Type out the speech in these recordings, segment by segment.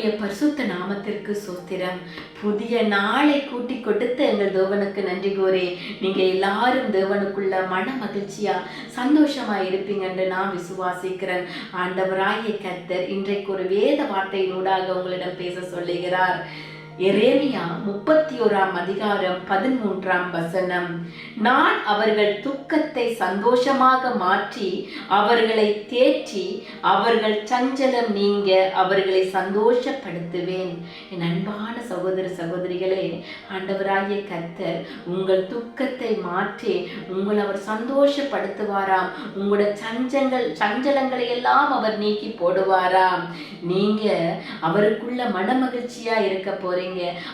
உம்முடைய பரிசுத்த நாமத்திற்கு சோத்திரம் புதிய நாளை கூட்டி கொடுத்த எங்கள் தேவனுக்கு நன்றி கோரே நீங்க எல்லாரும் தேவனுக்குள்ள மன மகிழ்ச்சியா சந்தோஷமா இருப்பீங்கன்னு நான் விசுவாசிக்கிறேன். ஆண்டவராகிய கத்தர் இன்றைக்கு ஒரு வேத வார்த்தையினூடாக உங்களிடம் பேச சொல்லுகிறார். எரேமியா முப்பத்தி ஓராம் அதிகாரம் பதிமூன்றாம் வசனம். நான் அவர்கள் துக்கத்தை சந்தோஷமாக மாற்றி அவர்களை தேற்றி அவர்கள் சஞ்சலம் நீங்க அவர்களை சந்தோஷப்படுத்துவேன். என் அன்பான சகோதர சகோதரிகளே ஆண்டவராகிய கர்த்தர் உங்கள் துக்கத்தை மாற்றி உங்களை அவர் சந்தோஷப்படுத்துவாராம். உங்களோட சஞ்சங்கள் சஞ்சலங்களை எல்லாம் அவர் நீக்கி போடுவாராம். நீங்க அவருக்குள்ள மனமகிழ்ச்சியா இருக்க போறீங்க.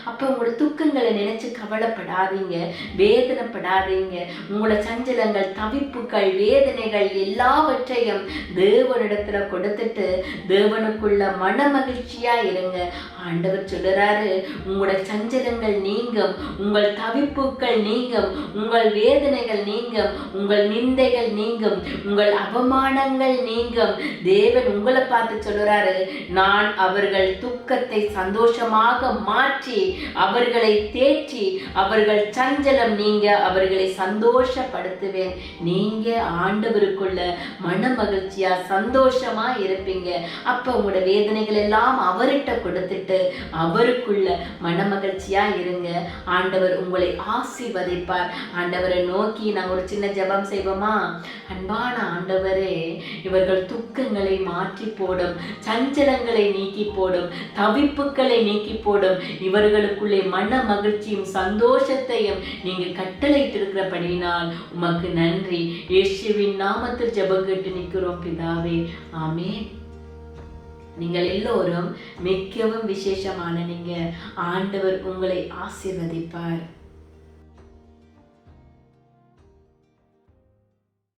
அப்ப உங்களோட துக்கங்களை நினைச்சு கவலைப்படாதீங்க. வேதனைப்படாதீங்க. உங்களோட சஞ்சலங்கள் தவிப்புகள் வேதனைகள் எல்லாவற்றையும் தேவனிடத்துல கொடுத்துட்டு தேவனுக்குள்ள மனமகிழ்ச்சியா இருங்க. ஆண்டவர் சொல்லுறாரு உங்களோட சஞ்சலங்கள் நீங்கும் உங்கள் தவிப்புகள் நீங்கும் உங்கள் வேதனைகள் நீங்கும் உங்கள் நிந்தைகள் நீங்கும் உங்கள் அவமானங்கள் நீங்கும். தேவன் உங்களை பார்த்து சொல்லுறாரு நான் அவர்கள் துக்கத்தை சந்தோஷமாக மாற்றி அவர்களை தேற்றி அவர்கள் சஞ்சலம் நீங்க அவர்களை சந்தோஷப்படுத்துவேன். நீங்க ஆண்டவருக்குள்ள மன மகிழ்ச்சியா சந்தோஷமா இருப்பீங்க. அப்ப உங்களோட வேதனைகள் எல்லாம் அவர்கிட்ட கொடுத்துட்டு அவருக்குள்ள மன மகிழ்ச்சியா இருங்க. ஆண்டவர் உங்களை ஆசிர்வதிப்பார். ஆண்டவரை நோக்கி நாங்க ஒரு சின்ன ஜெபம் செய்வோமா? அன்பான ஆண்டவரே இவர்கள் துக்கங்களை மாற்றி போடும் சஞ்சலங்களை நீக்கி போடும் தவிப்புகளை நீக்கி போடும் இவர்களுக்குள்ளே மன மகிழ்ச்சியும் சந்தோஷத்தையும் நீங்க கட்டளையிட்டிருக்கிறபடியினால் உமக்கு நன்றி. இயேசுவின் நாமத்தில் ஜெபம் கேட்டு நிற்கிறோம் பிதாவே. ஆமே நீங்கள் எல்லோரும் மிகவும் விசேஷமான நீங்க ஆண்டவர் உங்களை ஆசிர்வதிப்பார்.